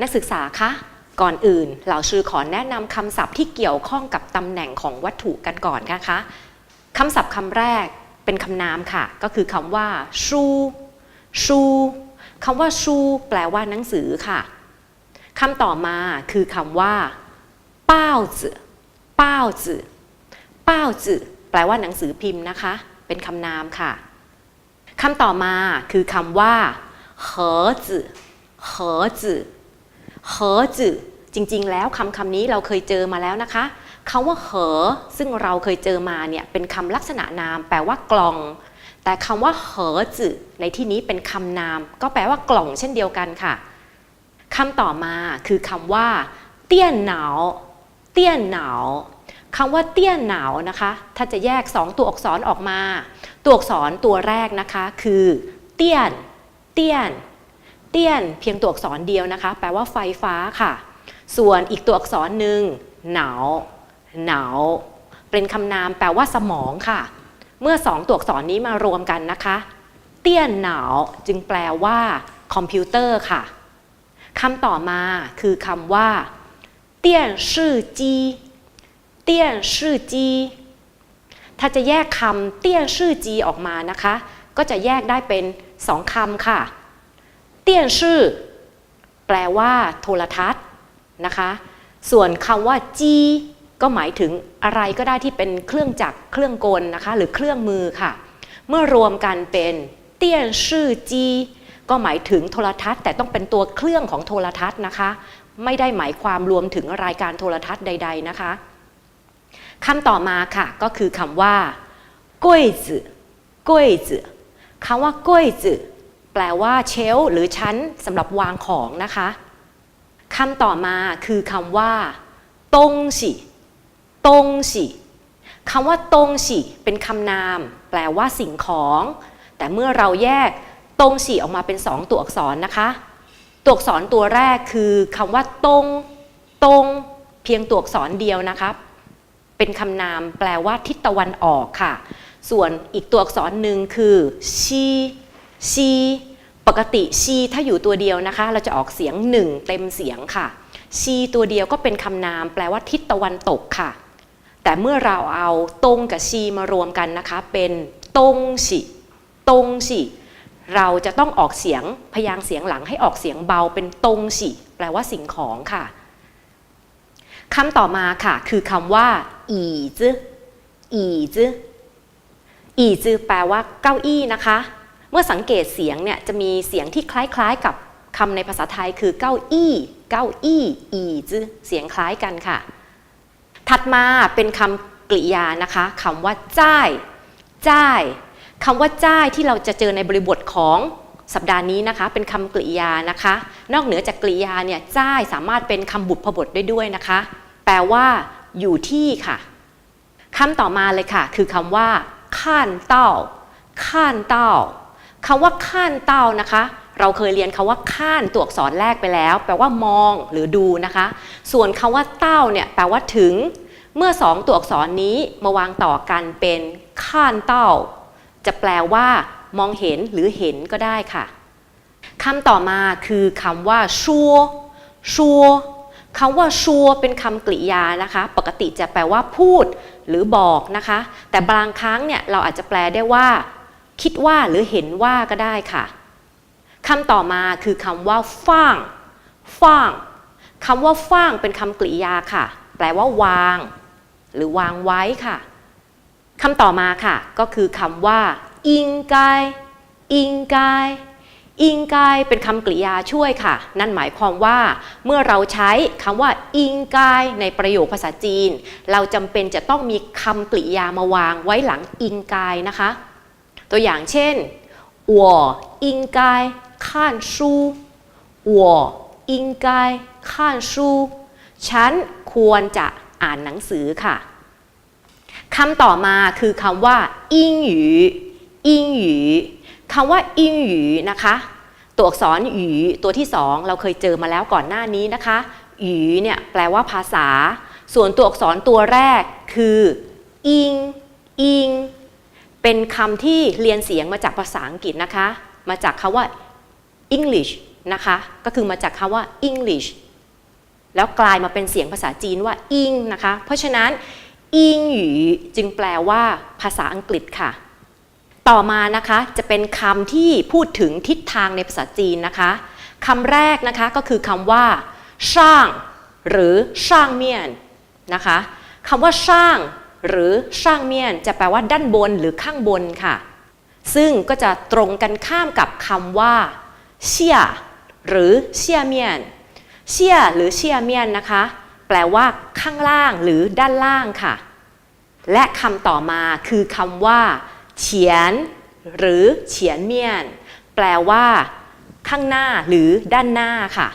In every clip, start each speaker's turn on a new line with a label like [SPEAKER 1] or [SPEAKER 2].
[SPEAKER 1] นักศึกษาคะก่อนอื่นเหล่าชื่อขอแนะนำคำศัพท์ที่เกี่ยวข้องกับตำแหน่งของวัตถุกันก่อนนะคะคำศัพท์คำแรกเป็นคำนามค่ะ ก็คือคำว่าชูชูคำว่าชูแปลว่าหนังสือค่ะคำต่อมาคือคำว่าเป้าจืเป้าจืเป้าจืแปลว่าหนังสือพิมพ์นะคะ เป็นคำนามค่ะคำต่อมาคือคำว่าเหอจืเหอจื เหอจือจริง ๆ แล้วคำคำนี้เราเคยเจอมาแล้วนะคะคำว่าเหอซึ่งเราเคยเจอมาเนี่ยเป็นคำลักษณะนาม แปลว่ากล่อง แต่คำว่าเหอจือในที่นี้เป็นคำนาม ก็แปลว่ากล่องเช่นเดียวกันค่ะคำต่อมาคือคำว่า เตี้ยนหนาวเตี้ยนหนาวคำว่าเตี้ยนหนาวนะคะ ถ้าจะแยก 2 ตัวอักษรออกมา ตัวอักษรตัวแรกนะคะคือ เตี้ยน เตี้ยน เตี้ยนเพียงตัวอักษรเดียวนะคะ แปลว่าไฟฟ้าค่ะ ส่วนอีกตัวอักษรหนึ่งหนาวหนาวเป็นคำนามแปลว่าสมองค่ะ เมื่อสองตัวอักษรนี้มารวมกันนะคะ เตี้ยนหนาวจึงแปลว่าคอมพิวเตอร์ค่ะคำต่อมาคือคำว่า เตี้ยนชื่อจีเตี้ยนชื่อจีถ้าจะแยกคำเตี้ยนชื่อจีออกมานะคะ ก็จะแยกได้เป็นสองคำค่ะ เตี้ยนชื่อ แปลว่าโทรทัศน์นะคะ ส่วนคำว่าจีก็หมายถึงอะไรก็ได้ที่เป็นเครื่องจักรเครื่องกลนะคะ หรือเครื่องมือค่ะ เมื่อรวมกันเป็นเตี้ยนชื่อจีก็หมายถึงโทรทัศน์ แต่ต้องเป็นตัวเครื่องของโทรทัศน์นะคะ ไม่ได้หมายความรวมถึงรายการโทรทัศน์ใด ๆนะคะคำต่อมาค่ะ ก็คือคำว่าก้วยจื้อก้วยจื้อคำว่าก้วยจื้อ แปลว่าเชลหรือชั้นสำหรับวางของนะคะคำต่อมาคือคำว่าตงสิตงสิคำว่าตงสิเป็นคำนาม แปลว่าสิ่งของ แต่เมื่อเราแยกตงสีออกมาเป็นสองตัวอักษรนะคะ ตัวอักษรตัวแรกคือคำว่าตงตงเพียงตัวอักษรเดียวนะครับ เป็นคำนามแปลว่าทิศตะวันออกค่ะ ส่วนอีกตัวอักษรหนึ่งคือชี ชีปกติชีถ้าอยู่ตัวเดียวนะคะ เราจะออกเสียงหนึ่งเต็มเสียงค่ะชีตัวเดียวก็เป็นคำนาม แปลว่าทิศตะวันตกค่ะ แต่เมื่อเราเอาตรงกับชีมารวมกันนะคะ เป็นตรงสิตรงสิเราจะต้องออกเสียงพยางเสียงหลังให้ออกเสียงเบาเป็นตรงสิแปลว่าสิ่งของค่ะคำต่อมาค่ะ คือคำว่าอีจื้ออีจื้ออีจื้อแปลว่าเก้าอี้นะคะ เมื่อสังเกตเสียงเนี่ยจะมีเสียงที่คล้ายๆกับคำในภาษาไทยคือเก้าอี้เก้าอี้อีจื้อเสียงคล้ายกันค่ะ ถัดมาเป็นคำกริยานะคะคำว่าจ้ายจ้ายคำว่าจ้ายที่เราจะเจอในบริบทของสัปดาห์นี้นะคะ เป็นคำกริยานะคะ นอกเหนือจากกริยาเนี่ยจ้ายสามารถเป็นคำบุพบทได้ด้วยนะคะ แปลว่า อยู่ที่ค่ะคำต่อมาเลยค่ะ คือคำว่าข้านเต้าข้านเต้า คำว่าข้านเต้านะคะ เราเคยเรียนคำว่าข้านตัวอักษรแรกไปแล้ว แปลว่ามองหรือดูนะคะ ส่วนคำว่าเต้าเนี่ยแปลว่าถึง เมื่อสองตัวอักษรนี้มาวางต่อกันเป็นข้านเต้า จะแปลว่ามองเห็นหรือเห็นก็ได้ค่ะคำต่อมาคือคำว่าชัวชัวคำว่าชัวเป็นคำกริยานะคะ ปกติจะแปลว่าพูดหรือบอกนะคะ แต่บางครั้งเนี่ยเราอาจจะแปลได้ว่า คิดว่าหรือเห็นว่าก็ได้ค่ะคำต่อมาคือคำว่าฟ้างฟ้างคำว่าฟ้างเป็นคำกริยาค่ะ แปลว่าวาง หรือวางไว้ค่ะคำต่อมาค่ะ ก็คือคำว่าอิงกายอิงกายอิงกายเป็นคำกริยาช่วยค่ะ นั่นหมายความว่า เมื่อเราใช้คำว่าอิงกายในประโยคภาษาจีน เราจำเป็นจะต้องมีคำกริยามาวางไว้หลังอิงกายนะคะ ตัวอย่างเช่น我应该看书我应该看书ฉันควรจะอ่านหนังสือค่ะคำต่อมาคือคำว่าอิงหยูอิงหยูคำว่าอิงหยูนะคะ ตัวอักษรหยูตัวที่สองเราเคยเจอมาแล้วก่อนหน้านี้นะคะหยูเนี่ยแปลว่าภาษา ส่วนตัวอักษรตัวแรกคืออิงอิง เป็นคำที่เรียนเสียงมาจากภาษาอังกฤษนะคะ มาจากคาว่า English นะคะ ก็คือมาจากคำว่า English แล้วกลายมาเป็นเสียงภาษาจีนว่าอิงนะคะ เพราะฉะนั้นอิงหยูจึงแปลว่าภาษาอังกฤษค่ะ ต่อมานะคะจะเป็นคำที่พูดถึงทิศทางในภาษาจีนนะคะคำแรกนะคะก็คือคำว่าช่าง หรือช่างเมียนนะคะคำว่าช่าง หรือช่างเมียนจะแปลว่าด้านบนหรือข้างบนค่ะ ซึ่งก็จะตรงกันข้ามกับคำว่าเชี่ยหรือเชี่ยเมียนเชี่ยหรือเชี่ยเมียนนะคะ แปลว่าข้างล่างหรือด้านล่างค่ะ และคำต่อมาคือคำว่าเฉียน หรือเฉียนเมียน แปลว่า ข้างหน้าหรือด้านหน้าค่ะ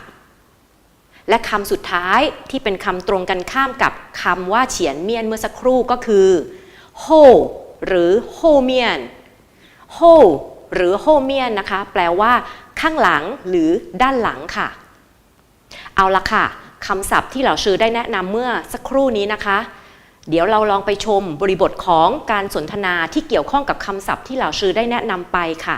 [SPEAKER 1] และคำสุดท้ายที่เป็นคำตรงกันข้ามกับคำว่าเฉียนเมียนเมื่อสักครู่ก็คือโฮหรือโฮเมียนโฮหรือโฮเมียนนะคะ แปลว่า ข้างหลังหรือด้านหลังค่ะ เอาละค่ะคำศัพท์ที่เราชื่อได้แนะนำเมื่อสักครู่นี้นะคะ เดี๋ยวเราลองไปชมบริบทของการสนทนาที่เกี่ยวข้องกับคำศัพท์ที่เราชื่อได้แนะนำไปค่ะ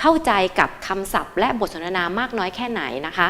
[SPEAKER 1] เข้าใจกับคำศัพท์และบทสนทนามากน้อยแค่ไหนนะคะ